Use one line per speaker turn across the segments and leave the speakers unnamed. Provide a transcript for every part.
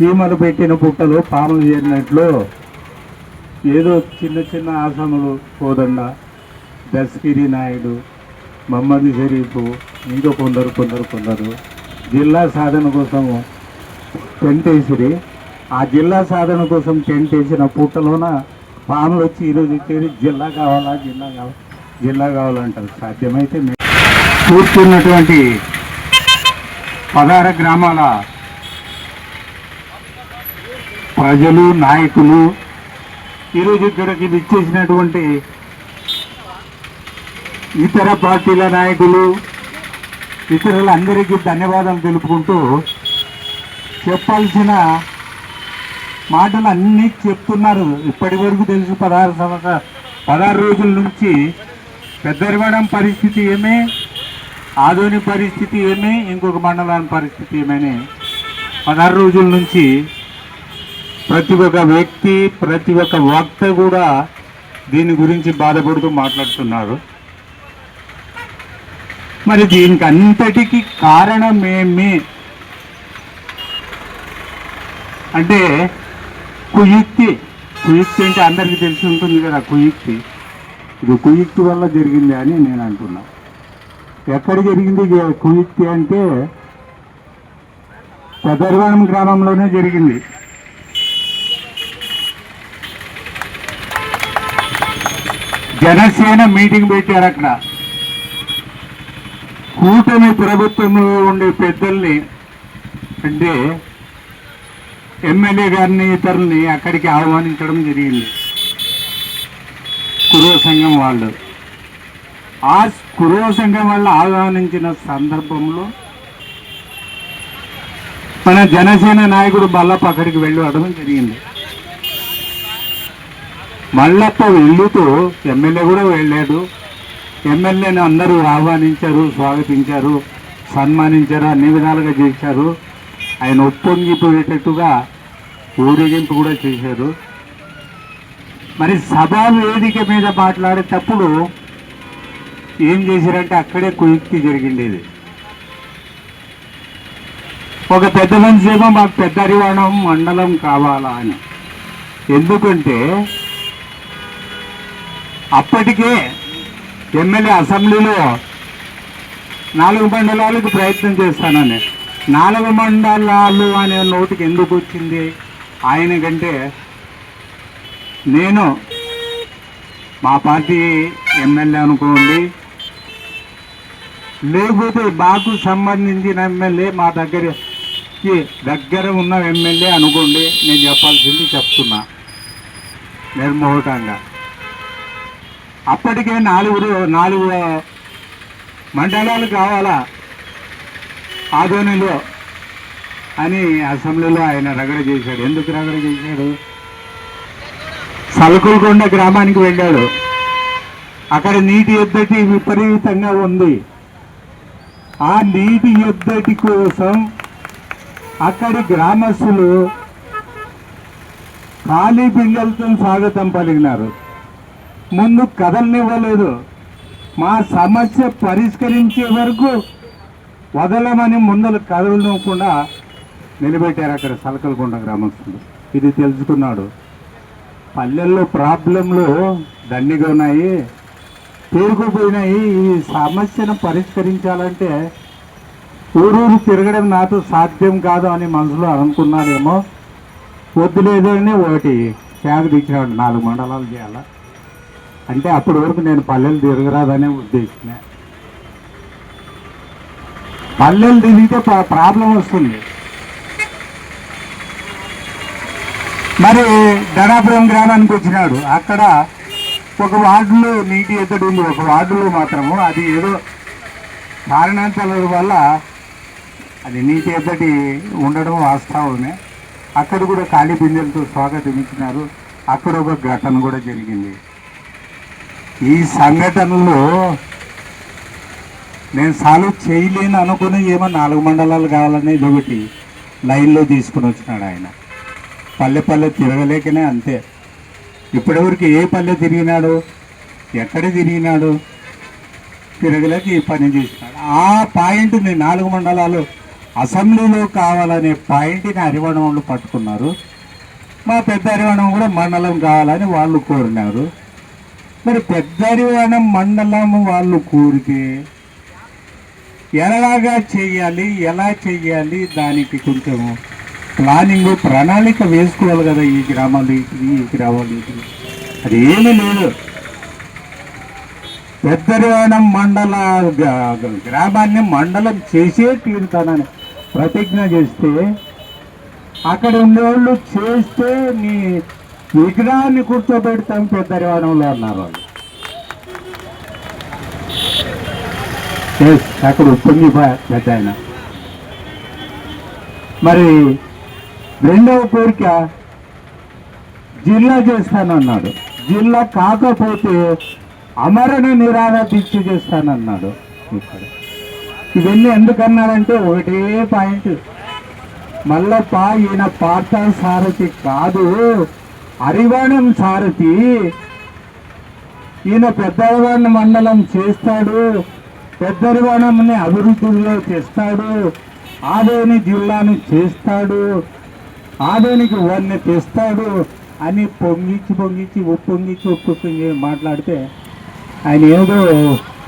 చీమలు పెట్టిన పుట్టలు పాములు చేరినట్లు ఏదో చిన్న చిన్న ఆసనలు కోదండ దస్కిరి నాయుడు మహమ్మద్ షరీఫ్ ఇంకా కొందరు కొందరు కొందరు. జిల్లా సాధన కోసం టెంట్ వేసిరి. ఆ జిల్లా సాధన కోసం టెంట్ వేసిన పుట్టలోన పాములు వచ్చి ఈరోజు ఇచ్చేది జిల్లా కావాలా జిల్లా కావాలా? జిల్లా కావాలంటారు. సాధ్యమైతే కూర్చున్నటువంటి పదార గ్రామాల ప్రజలు నాయకులు ఈరోజు ఇక్కడికి విచ్చేసినటువంటి ఇతర పార్టీల నాయకులు ఇతరులందరికీ ధన్యవాదాలు తెలుపుకుంటూ చెప్పాల్సిన మాటలు అన్నీ చెప్తున్నారు. ఇప్పటి వరకు తెలుసు పదహారు సంవత్సర పదహారు రోజుల నుంచి పెద్దరివడం పరిస్థితి ఏమే ఆధునిక పరిస్థితి ఏమే ఇంకొక మండలాన్ని పరిస్థితి ఏమని పదహారు రోజుల నుంచి ప్రతి ఒక్క వ్యక్తి ప్రతి ఒక్క వక్త కూడా దీని గురించి బాధపడుతూ మాట్లాడుతున్నారు. మరి దీనికి అంతటికి కారణమేమి? అంటే కుయుక్తి. కుయుక్తి అంటే అందరికీ తెలిసి ఉంటుంది కదా కుయుక్తి. ఇది కుయుక్తి వల్ల జరిగింది అని నేను అంటున్నా. ఎక్కడ జరిగింది? కుయుక్తి అంటే పెదర్వానం గ్రామంలోనే జరిగింది. జనసేన మీటింగ్ పెట్టారు అక్కడ. కూటమి ప్రభుత్వంలో ఉండే పెద్దల్ని అంటే ఎమ్మెల్యే గారిని ఇతరుల్ని అక్కడికి ఆహ్వానించడం జరిగింది. కురువ సంఘం వాళ్ళు. ఆ కురువ సంఘం వాళ్ళు ఆహ్వానించిన సందర్భంలో మన జనసేన నాయకుడు బల్లప్ప అక్కడికి వెళ్ళడం జరిగింది. మళ్ళప్ప వెళ్ళుతూ ఎమ్మెల్యే కూడా వెళ్ళాడు ఎమ్మెల్యేని అందరూ ఆహ్వానించారు స్వాగతించారు సన్మానించారు అన్ని విధాలుగా చేశారు. ఆయన ఒప్పొంగిపోయేటట్టుగా ఊరేగింపు కూడా చేశారు. మరి సభా వేదిక మీద మాట్లాడేటప్పుడు ఏం చేశారంటే అక్కడే కుయుక్తి జరిగిండేది. ఒక పెద్ద మనిషి ఏమో మాకు పెద్ద అరివాణం మండలం కావాలా అని. ఎందుకంటే అప్పటికే ఎమ్మెల్యే అసెంబ్లీలో నాలుగు మండలాలకు ప్రయత్నం చేస్తానని. నాలుగు మండలాలు అనే నోటికి ఎందుకు వచ్చింది? ఆయన కంటే నేను మా పార్టీ ఎమ్మెల్యే అనుకోండి. లేకపోతే మాకు సంబంధించిన ఎమ్మెల్యే మా దగ్గరకి దగ్గర ఉన్న ఎమ్మెల్యే అనుకోండి. నేను చెప్పాల్సింది చెప్తున్నా. నిర్మోహకంగా. అప్పటికే నాలుగు నాలుగు మండలాలు కావాలా? ఆధోనిలో అని అసెంబ్లీలో ఆయన రగడ చేశాడు. ఎందుకు రగడ చేశాడు? సలకులకొండ గ్రామానికి వెళ్ళాడు. అక్కడ నీటి ఎద్దటి విపరీతంగా ఉంది. ఆ నీటి ఎద్దటి కోసం అక్కడి గ్రామస్తులు ఖాళీ బిళ్ళలతో స్వాగతం పలిగినారు ముందు కదలనివ్వలేదు మా సమస్య పరిష్కరించే వరకు వదలమని ముందలు కదలనివ్వకుండా నిలబెట్టారు అక్కడ సలకలకొండ గ్రామస్తులు. ఇది తెలుసుకున్నాడు. పల్లెల్లో ప్రాబ్లంలు దండిగా ఉన్నాయి పేరుకుపోయినాయి. ఈ సమస్యను పరిష్కరించాలంటే ఊరూరు తిరగడం నాతో సాధ్యం కాదు అని మనసులో అనుకున్నాడేమో వద్దులేదు అని ఒకటి. ట్యాగ్ ఇచ్చినాడు నాలుగు మండలాలు చేయాలా? అంటే అప్పటి వరకు నేను పల్లెలు తిరగరాదనే ఉద్దేశమే పల్లెలు తిరిగితే ప్రాబ్లం వస్తుంది. మరి ధనాపురం గ్రామానికి వచ్చినాడు. అక్కడ ఒక వార్డులో నీటి ఎద్దడి ఉంది. ఒక వార్డులో మాత్రము అది ఏదో కారణాంతాల వల్ల అది నీటి ఎద్దడి ఉండడం వాస్తవమే. అక్కడ కూడా ఖాళీ బిందెలతో స్వాగతం ఇచ్చినారు అక్కడ ఒక ఘటన కూడా జరిగింది. ఈ సంఘటనలో నేను సాల్వ్ చేయలేను అనుకుని ఏమో నాలుగు మండలాలు కావాలనేది ఒకటి లైన్లో తీసుకుని వచ్చినాడు ఆయన. పల్లె పల్లె తిరగలేకనే అంతే. ఇప్పటివరకు ఏ పల్లె తిరిగినాడు? ఎక్కడ తిరిగినాడు? తిరగలేక ఈ పని చేసినాడు. ఆ పాయింట్ని నాలుగు మండలాలు అసెంబ్లీలో కావాలనే పాయింట్ని అరివణంలో వాళ్ళు పట్టుకున్నారు. మా పెద్ద అరివణం కూడా మండలం కావాలని వాళ్ళు కోరినారు. మరి పెద్దరివనం మండలం వాళ్ళు కోరితే ఎలాగా చేయాలి ఎలా చేయాలి దానికి కొంచెం ప్లానింగ్ ప్రణాళిక వేసుకోవాలి కదా ఈ గ్రామాలు ఇది ఈ గ్రామాలు. ఇది అది ఏమీ లేదు. పెద్దరివాణం మండల గ్రామాన్ని మండలం చేసే తీరుతానని ప్రతిజ్ఞ చేస్తే అక్కడ ఉండేవాళ్ళు చేస్తే నీ విగ్రహాన్ని కూర్చోబెడతాం పెద్దరివాణంలో అన్నారు వాళ్ళు. అక్కడ ఉప్పొంగి పెద్ద ఆయన. మరి రెండవ కోరిక జిల్లా చేస్తానన్నాడు. జిల్లా కాకపోతే అమరణ నిరాధ దీక్ష చేస్తానన్నాడు ఇక్కడ. ఇవన్నీ ఎందుకన్నాడంటే ఒకటే పాయింట్. మల్లప్ప ఈయన పార్థ సారథి కాదు. అరివాణం సారథి. ఈయన పెద్దరివాణ మండలం చేస్తాడు. పెద్దరివాణంని అభివృద్ధిలో తెస్తాడు. ఆదోని జిల్లాను చేస్తాడు. ఆదోనికి వాడిని తెస్తాడు అని పొంగిచ్చి పొంగిచ్చి ఉప్పొంగిచ్చి ఉప్పొంగి మాట్లాడితే ఆయన ఏదో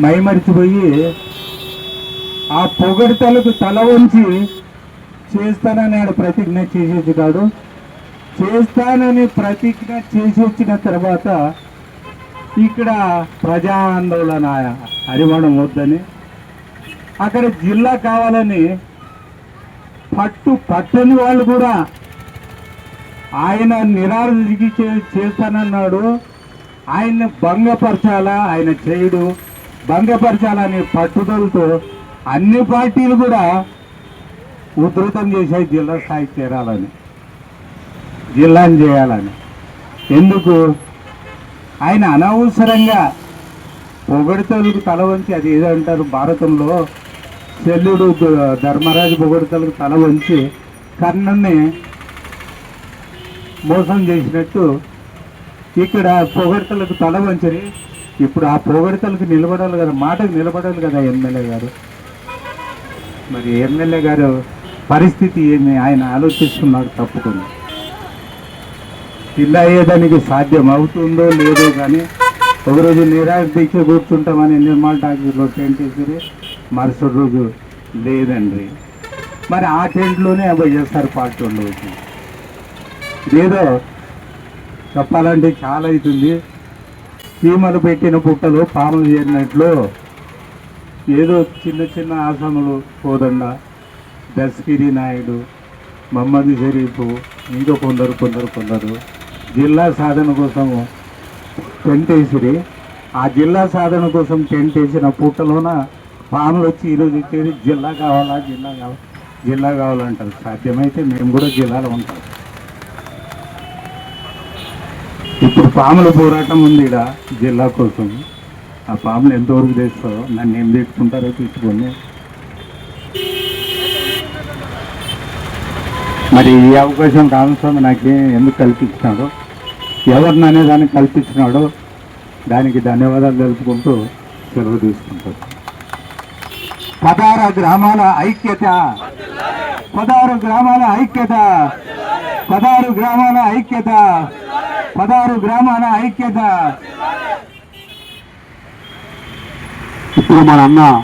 మైమరిచిపోయి ఆ పొగడితలకు తల వంచి చేస్తానని ఆయన ప్రతిజ్ఞ చేసేసినాడు చేస్తానని ప్రతిజ్ఞ చేసి వచ్చిన తర్వాత ఇక్కడ ప్రజా ఆందోళన హరివణం వద్దని అక్కడ జిల్లా కావాలని పట్టు పట్టని వాళ్ళు కూడా ఆయన నిరాధికి చేస్తానన్నాడు. ఆయన్ని భంగపరచాలా? ఆయన చేయడు. భంగపరచాలనే పట్టుదలతో అన్ని పార్టీలు కూడా ఉధృతం చేశాయి జిల్లా స్థాయికి చేరాలని. జిల్లాని చేయాలని. ఎందుకు? ఆయన అనవసరంగా పొగడితలకు తల వంచి అది ఏదో అంటారు భారతంలో శల్యుడు ధర్మరాజు పొగడితలకు తల వంచి కర్ణుని మోసం చేసినట్టు ఇక్కడ పొగడతలకు తల వంచని ఇప్పుడు ఆ పొగడతలకు నిలబడాలి కదా మాటకు నిలబడాలి కదా ఎమ్మెల్యే గారు. మరి ఎమ్మెల్యే గారు పరిస్థితి ఏమి? ఆయన ఆలోచిస్తున్నాడు తప్పకుండా. ఇలా అయ్యేదానికి సాధ్యం అవుతుందో లేదో కానీ ఒకరోజు నిరాశ దీక్ష కూర్చుంటామని నిర్మల్ టాకీలో టెంట్ వేసి మరుసటి రోజు లేదండి. మరి ఆ టెంట్లోనే వైఎస్ఆర్ పార్టీ ఉండవచ్చు ఏదో చెప్పాలంటే చాలా అవుతుంది. చీమలు పెట్టిన పుట్టలు పాములు చేరినట్లు ఏదో చిన్న చిన్న ఆసనలు కోదండ దశగిరి నాయుడు మహమ్మద్ షరీఫ్ ఇంకా కొందరు కొందరు కొందరు. జిల్లా సాధన కోసం టెంట్ వేసిరి. ఆ జిల్లా సాధన కోసం టెంట్ వేసిన పూటలోన పాములు వచ్చి ఈరోజు వచ్చేది జిల్లా కావాలా జిల్లా కావాలా? జిల్లా కావాలంటారు. సాధ్యమైతే మేము కూడా జిల్లాలో ఉంటాం. ఇప్పుడు పాముల పోరాటం ఉంది ఇక్కడ జిల్లా కోసం. ఆ పాములు ఎంతవరకు తెస్తారో నన్ను ఏం తెచ్చుకుంటారో తీసుకొని మరి ఈ అవకాశం రామస్వామి నాకు ఎందుకు కల్పించినారో ఎవరిని అనేదాన్ని కల్పించినాడో దానికి ధన్యవాదాలు తెలుపుకుంటూ సెలవు తీసుకుంటారు. పదహారు గ్రామాల ఐక్యత. పదహారు గ్రామాల ఐక్యత. పదహారు గ్రామాల ఐక్యత. పదహారు గ్రామాల ఐక్యత. ఇప్పుడు మన అన్న